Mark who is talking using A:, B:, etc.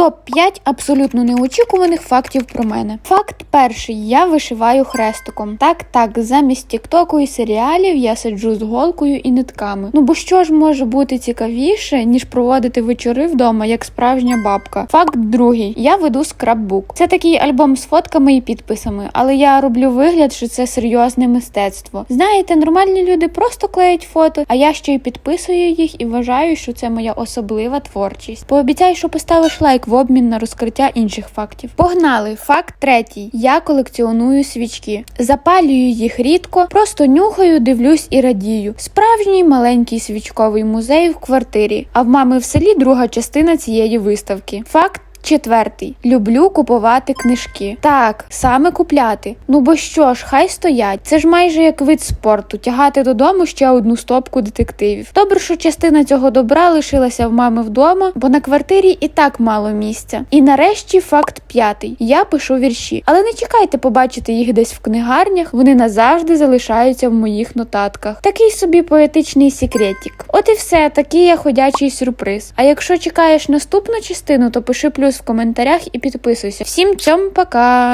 A: Топ-5 абсолютно неочікуваних фактів про мене. Факт перший: я вишиваю хрестиком. Так, так, замість тіктоку і серіалів я сиджу з голкою і нитками. Ну бо що ж може бути цікавіше, ніж проводити вечори вдома, як справжня бабка. Факт другий: я веду скраббук. Це такий альбом з фотками і підписами, але я роблю вигляд, що це серйозне мистецтво. Знаєте, нормальні люди просто клеять фото, а я ще й підписую їх і вважаю, що це моя особлива творчість. Пообіцяй, що поставиш лайк в обмін на розкриття інших фактів. Погнали! Факт третій: я колекціоную свічки. Запалюю їх рідко, просто нюхаю, дивлюсь і радію. Справжній маленький свічковий музей в квартирі. А в мами в селі друга частина цієї виставки. Факт. Четвертий люблю купувати книжки. Так, саме купляти. Ну бо що ж, хай стоять. Це ж майже як вид спорту тягати додому ще одну стопку детективів. Добре, що частина цього добра лишилася в мами вдома, бо на квартирі і так мало місця. І нарешті факт п'ятий: я пишу вірші, але не чекайте побачити їх десь в книгарнях. Вони назавжди залишаються в моїх нотатках. Такий собі поетичний секретик. От і все, такий я ходячий сюрприз. А якщо чекаєш наступну частину, то пиши плюс в коментарях і підписуйся. Всім цьом пока!